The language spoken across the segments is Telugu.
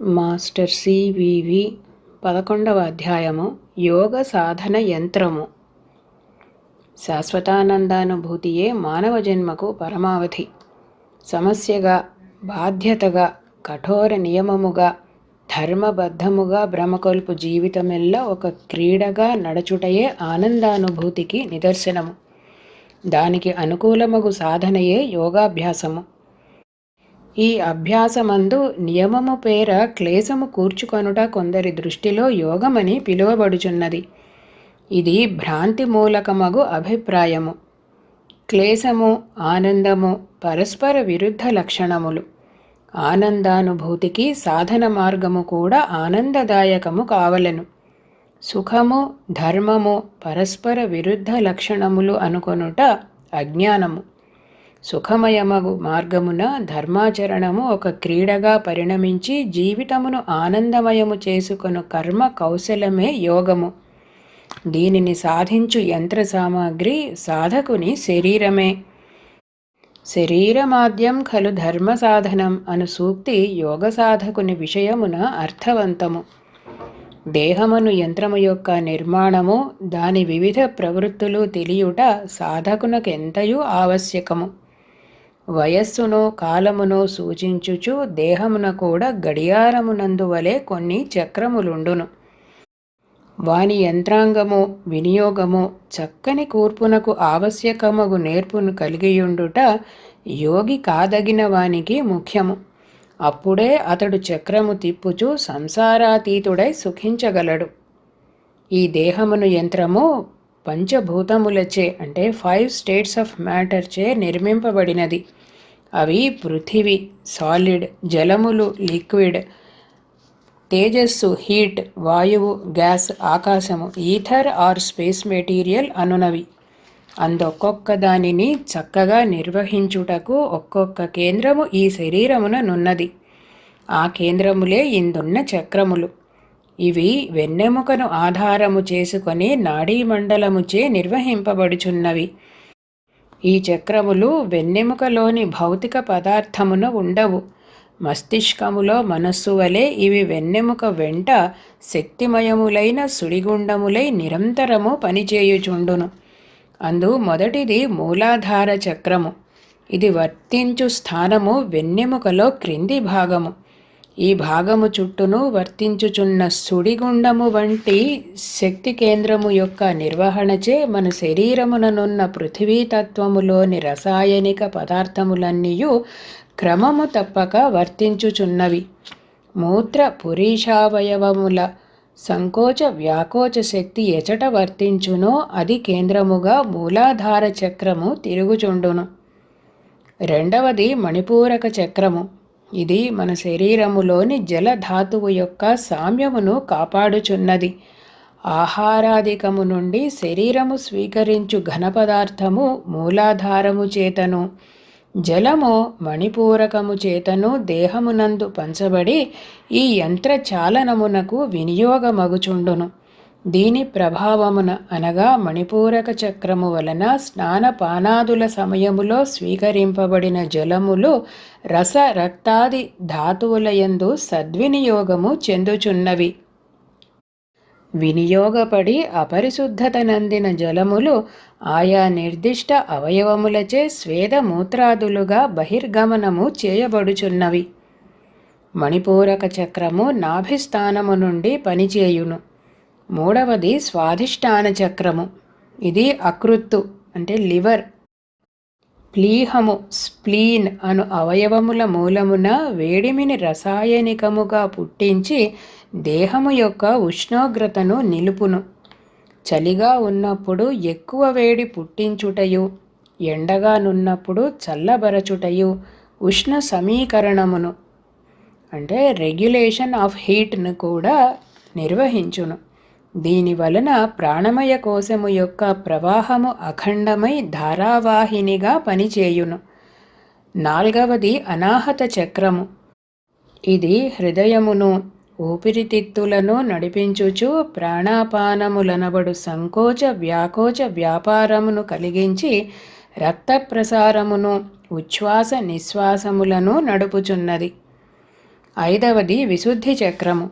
మాస్టర్ సివివి పదకొండవ అధ్యాయము. యోగ సాధన యంత్రము. శాశ్వతానందానుభూతియే మానవ జన్మకు పరమావధి. సమస్యగా బాధ్యతగా కఠోర నియమముగా ధర్మబద్ధముగా భ్రమకొల్పు జీవితమెల్లా ఒక క్రీడగా నడచుటయే ఆనందానుభూతికి నిదర్శనము. దానికి అనుకూలమగు సాధనయే యోగాభ్యాసము. ఈ అభ్యాసమందు నియమము పేర క్లేశము కూర్చుకొనుట కొందరి దృష్టిలో యోగమని పిలువబడుచున్నది. ఇది భ్రాంతి మూలకమగు అభిప్రాయము. క్లేశము ఆనందము పరస్పర విరుద్ధ లక్షణములు. ఆనందానుభూతికి సాధన మార్గము కూడా ఆనందదాయకము కావలను. సుఖము ధర్మము పరస్పర విరుద్ధ లక్షణములు అనుకొనుట అజ్ఞానము. సుఖమయమగు మార్గమున ధర్మాచరణము ఒక క్రీడగా పరిణమించి జీవితమును ఆనందమయము చేసుకొను కర్మ కౌశలమే యోగము. దీనిని సాధించు యంత్ర సామాగ్రి సాధకుని శరీరమే. శరీరమాద్యం ఖలు ధర్మ సాధనం అను సూక్తి యోగ సాధకుని విషయమున అర్థవంతము. దేహమును యంత్రము యొక్క నిర్మాణము దాని వివిధ ప్రవృత్తులు తెలియుట సాధకునకెంతయూ ఆవశ్యకము. వయస్సును కాలమును సూచించుచు దేహమున కూడా గడియారమునందువలే కొన్ని చక్రములుండును. వాని యంత్రాంగము వినియోగము చక్కని కూర్పునకు ఆవశ్యకమగు నేర్పును కలిగియుండుట యోగి కాదగిన వానికి ముఖ్యము. అప్పుడే అతడు చక్రము తిప్పుచు సంసారాతీతుడై సుఖించగలడు. ఈ దేహమును యంత్రము పంచభూతములచే అంటే ఫైవ్ స్టేట్స్ ఆఫ్ మ్యాటర్చే నిర్మింపబడినది. అవి పృథివీ సాలిడ్ జలములు లిక్విడ్ తేజస్సు హీట్ వాయువు గ్యాస్ ఆకాశము ఈథర్ ఆర్ స్పేస్ మెటీరియల్ అనునవి. అందొక్కొక్క దానిని చక్కగా నిర్వహించుటకు ఒక్కొక్క కేంద్రము ఈ శరీరమున నున్నది. ఆ కేంద్రములే ఇందున్న చక్రములు. ఇవి వెన్నెముకను ఆధారము చేసుకొని నాడీమండలముచే నిర్వహింపబడుచున్నవి. ఈ చక్రములు వెన్నెముకలోని భౌతిక పదార్థమున ఉండవు. మస్తిష్కములో మనస్సు వలె ఇవి వెన్నెముక వెంట శక్తిమయములైన సుడిగుండములై నిరంతరము పనిచేయుచుండును. అందు మొదటిది మూలాధార చక్రము. ఇది వర్తించు స్థానము వెన్నెముకలో క్రింది భాగము. ఈ భాగము చుట్టూను వర్తించుచున్న సుడిగుండము వంటి శక్తి కేంద్రము యొక్క నిర్వహణచే మన శరీరముననున్న పృథివీతత్వములోని రసాయనిక పదార్థములన్నీయు క్రమము తప్పక వర్తించుచున్నవి. మూత్ర పురీషావయవముల సంకోచ వ్యాకోచ శక్తి ఎచట వర్తించునో అది కేంద్రముగా మూలాధార చక్రము తిరుగుచుండును. రెండవది మణిపూరక చక్రము. ఇది మన శరీరములోని జలధాతువు యొక్క సామ్యమును కాపాడుచున్నది. ఆహారాధికము నుండి శరీరము స్వీకరించు ఘన పదార్థము మూలాధారము చేతను. జలము మణిపూరకము చేతను దేహమునందు పంచబడి ఈ యంత్ర చాలనమునకు వినియోగమగుచుండును. దీని ప్రభావమున అనగా మణిపూరక చక్రము వలన స్నానపానాదుల సమయములో స్వీకరింపబడిన జలములు రస రక్తాది ధాతువులయందు సద్వినియోగము చెందుచున్నవి. వినియోగపడి అపరిశుద్ధతనందిన జలములు ఆయా నిర్దిష్ట అవయవములచే స్వేదమూత్రాదులుగా బహిర్గమనము చేయబడుచున్నవి. మణిపూరక చక్రము నాభిస్థానము నుండి పనిచేయును. మూడవది స్వాధిష్టాన చక్రము. ఇది అకృత్తు అంటే లివర్. ప్లీహము స్ప్లీన్ అను అవయవముల మూలమున వేడిమిని రసాయనికముగా పుట్టించి దేహము యొక్క ఉష్ణోగ్రతను నిలుపును. చలిగా ఉన్నప్పుడు ఎక్కువ వేడి పుట్టించుటయు ఎండగానున్నప్పుడు చల్లబరచుటయు ఉష్ణ సమీకరణమును అంటే రెగ్యులేషన్ ఆఫ్ హీట్ను కూడా నిర్వహించును. దీని వలన ప్రాణమయ కోశము యొక్క ప్రవాహము అఖండమై ధారావాహినిగా పనిచేయును. నాల్గవది అనాహత చక్రము. ఇది హృదయమును ఊపిరితిత్తులను నడిపించుచు ప్రాణాపానములనబడు సంకోచ వ్యాకోచ వ్యాపారమును కలిగించి రక్త ప్రసారమును ఉచ్ఛ్వాస నిశ్వాసములను నడుపుచున్నది. ఐదవది విశుద్ధి చక్రము.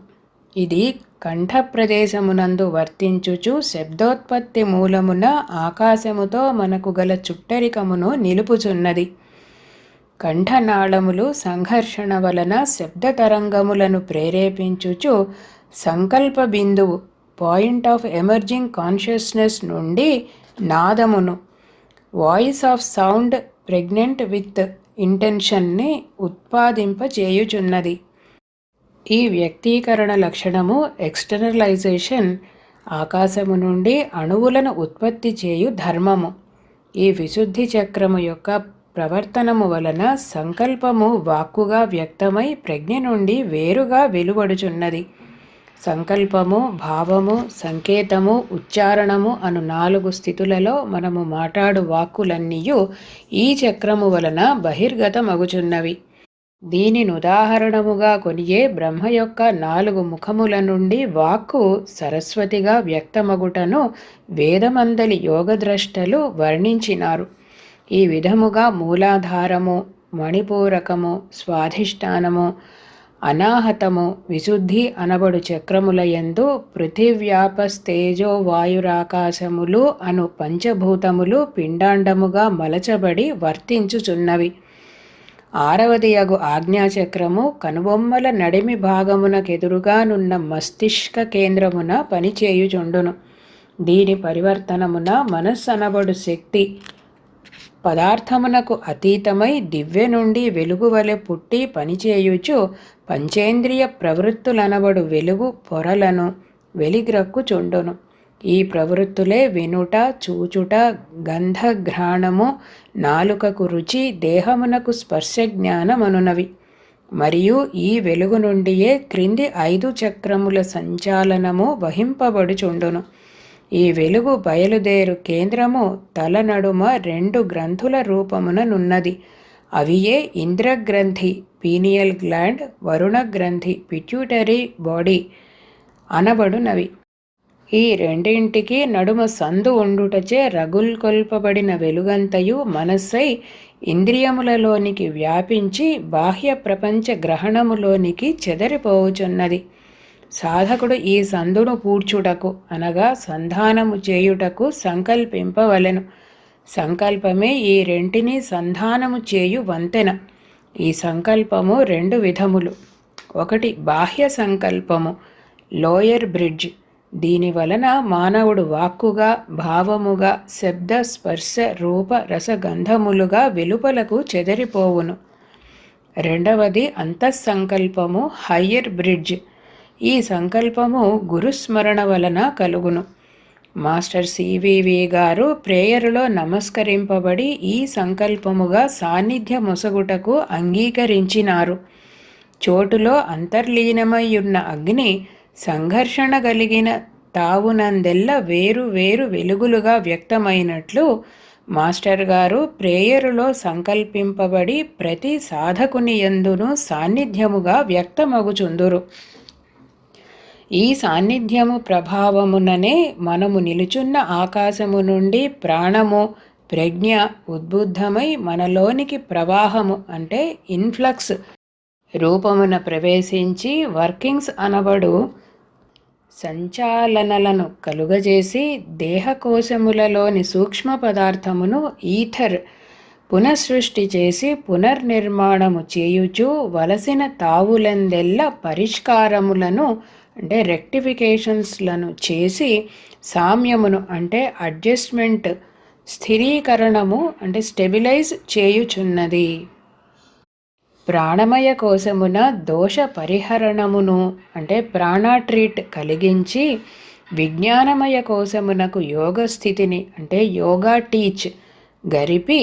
ఇది కంఠ ప్రదేశమునందు వర్తించుచు శబ్దోత్పత్తి మూలమున ఆకాశముతో మనకు గల చుట్టరికమును నిలుపుచున్నది. కంఠనాళములు సంఘర్షణ వలన శబ్ద తరంగములను ప్రేరేపించుచు సంకల్ప బిందువు పాయింట్ ఆఫ్ ఎమర్జింగ్ కాన్షియస్నెస్ నుండి నాదమును voice of sound pregnant with ఇంటెన్షన్ని ఉత్పాదింపచేయుచున్నది. ఈ వ్యక్తీకరణ లక్షణము ఎక్స్టర్నలైజేషన్ ఆకాశము నుండి అణువులను ఉత్పత్తి చేయు ధర్మము. ఈ విశుద్ధి చక్రము యొక్క ప్రవర్తనము వలన సంకల్పము వాక్కుగా వ్యక్తమై ప్రజ్ఞ నుండి వేరుగా వెలువడుచున్నది. సంకల్పము భావము సంకేతము ఉచ్చారణము అను నాలుగు స్థితులలో మనము మాట్లాడు వాక్కులన్నీయు ఈ చక్రము వలన బహిర్గతమగుచున్నవి. దీనిని ఉదాహరణముగా కొనియే బ్రహ్మ యొక్క నాలుగు ముఖముల నుండి వాక్కు సరస్వతిగా వ్యక్తమగుటను వేదమందలి యోగద్రష్టలు వర్ణించినారు. ఈ విధముగా మూలాధారము మణిపూరకము స్వాధిష్టానము అనాహతము విశుద్ధి అనబడు చక్రములయందు పృథివ్యాపస్తేజో వాయురాకాశములు అను పంచభూతములు పిండాండముగా మలచబడి వర్తించుచున్నవి. ఆరవదియగు ఆజ్ఞాచక్రము కనుబొమ్మల నడిమి భాగమునకెదురుగానున్న మస్తిష్క కేంద్రమున పనిచేయుచుండును. దీని పరివర్తనమున మనస్సనబడు శక్తి పదార్థమునకు అతీతమై దివ్య నుండి వెలుగు వలె పుట్టి పనిచేయుచు పంచేంద్రియ ప్రవృత్తులనబడు వెలుగు పొరలను వెలిగ్రక్కు చుండును ఈ ప్రవృత్తులే వినుట చూచుట గంధఘ్రాణము నాలుకకు రుచి దేహమునకు స్పర్శ జ్ఞానమనునవి మరియు ఈ వెలుగు నుండియే క్రింది ఐదు చక్రముల సంచాలనము వహింపబడుచుండును. ఈ వెలుగు బయలుదేరు కేంద్రము తల నడుమ రెండు గ్రంథుల రూపముననున్నది అవియే ఇంద్రగ్రంథి పీనియల్ గ్లాండ్ వరుణ గ్రంథి పిట్యూటరీ బాడీ అనబడునవి. ఈ రెండింటికి నడుమ సందు ఉండుటచే రగుల్కొల్పబడిన వెలుగంతయు మనస్సై ఇంద్రియములలోనికి వ్యాపించి బాహ్య ప్రపంచ గ్రహణములోనికి చెదరిపోవుచున్నది. సాధకుడు ఈ సందును పూడ్చుటకు అనగా సంధానము చేయుటకు సంకల్పింపవలెను. సంకల్పమే ఈ రెంటిని సంధానము చేయు వంతెన. ఈ సంకల్పము రెండు విధములు. ఒకటి బాహ్య సంకల్పము లోయర్ బ్రిడ్జ్. దీని వలన మానవుడు వాక్కుగా భావముగా శబ్ద స్పర్శ రూప రసగంధములుగా వెలుపలకు చెదరిపోవును. రెండవది అంతఃసంకల్పము హయ్యర్ బ్రిడ్జ్. ఈ సంకల్పము గురుస్మరణ వలన కలుగును. మాస్టర్ సివివి గారు ప్రేయరులో నమస్కరింపబడి ఈ సంకల్పముగా సాన్నిధ్య మొసగుటకు అంగీకరించినారు. చోటులో అంతర్లీనమై ఉన్న అగ్ని సంఘర్షణ కలిగిన తావునందెల్ల వేరు వేరు వెలుగులుగా వ్యక్తమైనట్లు మాస్టర్ గారు ప్రేయరులో సంకల్పింపబడి ప్రతి సాధకుని ఎందును సాన్నిధ్యముగా వ్యక్తమగుచుందురు. ఈ సాన్నిధ్యము ప్రభావముననే మనము నిలుచున్న ఆకాశము నుండి ప్రాణము ప్రజ్ఞ ఉద్బుద్ధమై మనలోనికి ప్రవాహము అంటే ఇన్ఫ్లక్స్ రూపమున ప్రవేశించి వర్కింగ్స్ అనబడు సంచాలనలను కలుగజేసి దేహకోశములలోని సూక్ష్మ పదార్థమును ఈథర్ పునఃసృష్టి చేసి పునర్నిర్మాణము చేయుచు వలసిన తావులందెల్ల పరిష్కారములను అంటే రెక్టిఫికేషన్స్లను చేసి సామ్యమును అంటే అడ్జస్ట్మెంట్ స్థిరీకరణము అంటే స్టెబిలైజ్ చేయుచున్నది. ప్రాణమయ కోశమున దోష పరిహరణమును అంటే ప్రాణాట్రీట్ కలిగించి విజ్ఞానమయ కోశమునకు యోగ స్థితిని అంటే యోగా టీచ్ గరిపి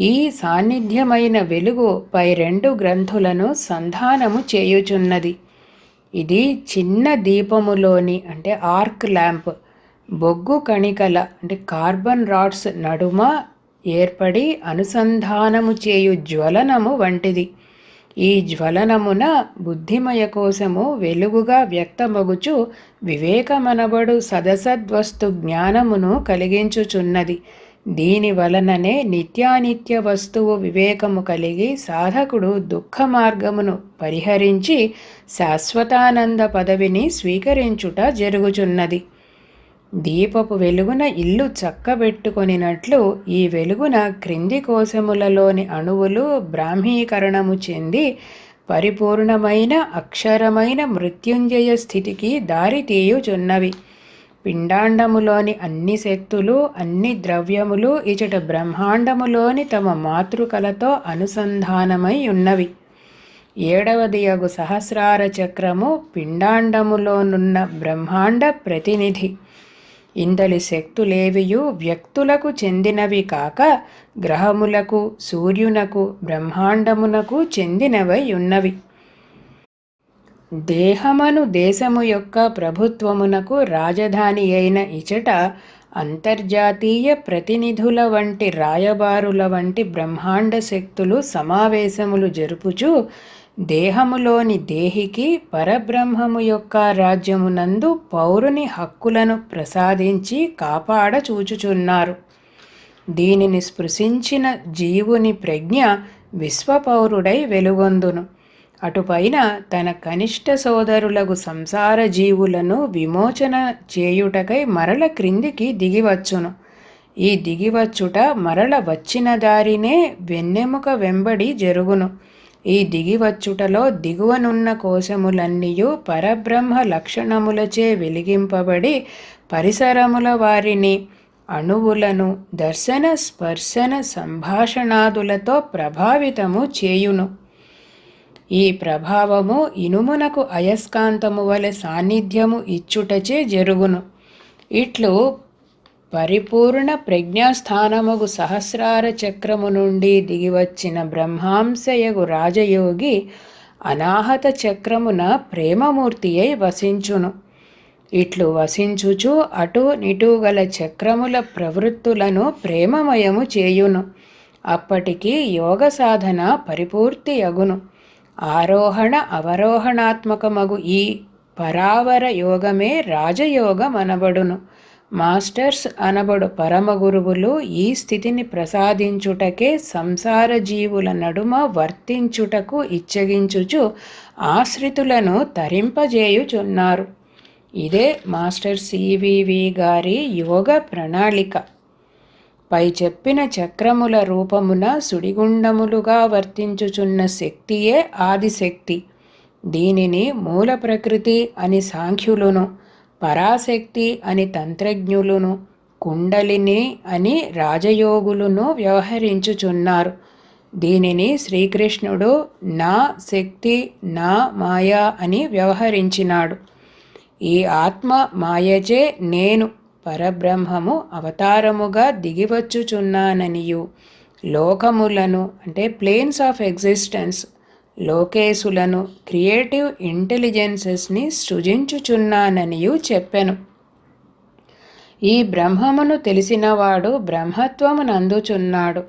ఈ సాన్నిధ్యమైన వెలుగు పై రెండు గ్రంథులను సంధానము చేయుచున్నది. ఇది చిన్న దీపములోని అంటే ఆర్క్ ల్యాంప్ బొగ్గు కణికల అంటే కార్బన్ రాడ్స్ నడుమ ఏర్పడి అనుసంధానము చేయు జ్వలనము వంటిది. ఈ జ్వలనమున బుద్ధిమయ కోసము వెలుగుగా వ్యక్తమగుచు వివేకమనబడు సదసద్వస్తు జ్ఞానమును కలిగించుచున్నది. దీని వలననే నిత్యానిత్య వస్తువు వివేకము కలిగి సాధకుడు దుఃఖ మార్గమును పరిహరించి శాశ్వతానంద పదవిని స్వీకరించుట జరుగుచున్నది. దీపపు వెలుగున ఇల్లు చక్కబెట్టుకొనినట్లు ఈ వెలుగున క్రింది కోశములలోని అణువులు బ్రాహ్మీకరణము చెంది పరిపూర్ణమైన అక్షరమైన మృత్యుంజయ స్థితికి దారి తీయుచున్నవి. పిండాండములోని అన్ని శక్తులు అన్ని ద్రవ్యములు ఇచట బ్రహ్మాండములోని తమ మాతృకలతో అనుసంధానమై ఉన్నవి. ఏడవది అగు సహస్రార చక్రము పిండాండములోనున్న బ్రహ్మాండ ప్రతినిధి. ఇందలి శక్తులేవియు వ్యక్తులకు చెందినవి కాక గ్రహములకు సూర్యునకు బ్రహ్మాండమునకు చెందినవై ఉన్నవి. దేహమను దేశము యొక్క ప్రభుత్వమునకు రాజధాని అయిన ఇచట అంతర్జాతీయ ప్రతినిధుల వంటి రాయబారుల వంటి బ్రహ్మాండ శక్తులు సమావేశములు జరుపుచు దేహములోని దేహికి పరబ్రహ్మము యొక్క రాజ్యమునందు పౌరుని హక్కులను ప్రసాదించి కాపాడ చూచుచున్నారు. దీనిని స్పృశించిన జీవుని ప్రజ్ఞ విశ్వపౌరుడై వెలుగొందును. అటుపైన తన కనిష్ట సోదరులకు సంసార జీవులను విమోచన చేయుటకై మరల క్రిందికి దిగివచ్చును. ఈ దిగివచ్చుట మరల వచ్చిన దారినే వెన్నెముక వెంబడి జరుగును. ఈ దిగివచ్చుటలో దిగువనున్న కోశములన్నీయు పరబ్రహ్మ లక్షణములచే వెలిగింపబడి పరిసరముల వారిని అణువులను దర్శన స్పర్శన సంభాషణాదులతో ప్రభావితము చేయును. ఈ ప్రభావము ఇనుమునకు అయస్కాంతము వలె సాన్నిధ్యము ఇచ్చుటచే జరుగును. ఇట్లు పరిపూర్ణ ప్రజ్ఞాస్థానముగు సహస్రార చక్రము నుండి దిగివచ్చిన బ్రహ్మాంశయగు రాజయోగి అనాహత చక్రమున ప్రేమమూర్తి అయి వసించును. ఇట్లు వసించుచు అటు నిటు గల చక్రముల ప్రవృత్తులను ప్రేమమయము చేయును. అప్పటికి యోగ సాధన పరిపూర్తి అగును ఆరోహణ అవరోహణాత్మకమగు ఈ పరావర యోగమే రాజయోగమనబడును. మాస్టర్స్ అనబడు పరమ గురువులు ఈ స్థితిని ప్రసాదించుటకే సంసార జీవుల నడుమ వర్తించుటకు ఇచ్చగించుచు ఆశ్రితులను తరింపజేయుచున్నారు. ఇదే మాస్టర్ సివివి గారి యోగ ప్రణాళిక. పై చెప్పిన చక్రముల రూపమున సుడిగుండములుగా వర్తించుచున్న శక్తియే ఆదిశక్తి. దీనిని మూల ప్రకృతి అని సాంఖ్యులును పరాశక్తి అని తంత్రజ్ఞులును కుండలిని అని రాజయోగులను వ్యవహరించుచున్నారు. దీనిని శ్రీకృష్ణుడు నా శక్తి నా మాయా అని వ్యవహరించినాడు. ఈ ఆత్మ మాయచే నేను పరబ్రహ్మము అవతారముగా దిగివచ్చుచున్నాననియు. లోకములను అంటే ప్లేన్స్ ఆఫ్ ఎగ్జిస్టెన్స్ లోకేశులను క్రియేటివ్ ఇంటెలిజెన్సెస్ని సృజించుచున్నాననియు చెప్పెను. ఈ బ్రహ్మమును తెలిసినవాడు బ్రహ్మత్వమునందుచున్నాడు.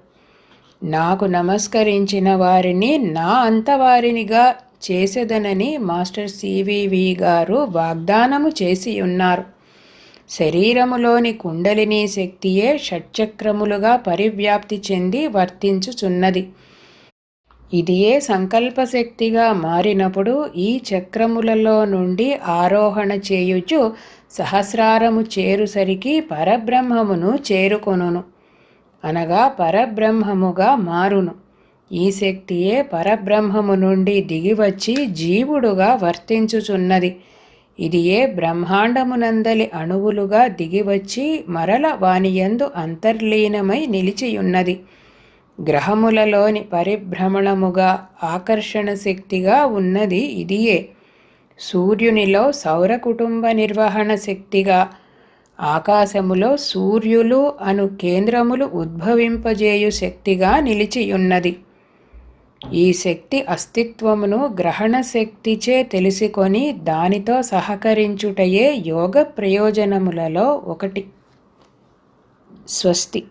నాకు నమస్కరించిన వారిని నా అంతవారినిగా చేసేదనని మాస్టర్ సివివి గారు వాగ్దానము చేసి ఉన్నారు శరీరములోని కుండలిని శక్తియే షట్చక్రములుగా పరివ్యాప్తి చెంది వర్తించుచున్నది. ఇదియే సంకల్పశక్తిగా మారినప్పుడు ఈ చక్రములలో నుండి ఆరోహణ చేయుచు సహస్రారము చేరుసరికి పరబ్రహ్మమును చేరుకొనును. అనగా పరబ్రహ్మముగా మారును. ఈ శక్తియే పరబ్రహ్మము నుండి దిగివచ్చి జీవుడుగా వర్తించుచున్నది. ఇది ఏ బ్రహ్మాండమునందలి అణువులుగా దిగివచ్చి మరల వానియందు అంతర్లీనమై నిలిచియున్నది. గ్రహములలోని పరిభ్రమణముగా ఆకర్షణ శక్తిగా ఉన్నది ఇదియే. సూర్యునిలో సౌర కుటుంబ నిర్వహణ శక్తిగా ఆకాశములో సూర్యులు అను కేంద్రములు ఉద్భవింపజేయు శక్తిగా నిలిచియున్నది. ఈ శక్తి అస్తిత్వమును గ్రహణ శక్తిచే తెలుసుకొని దానితో సహకరించుటయే యోగ ప్రయోజనములలో ఒకటి. స్వస్తి.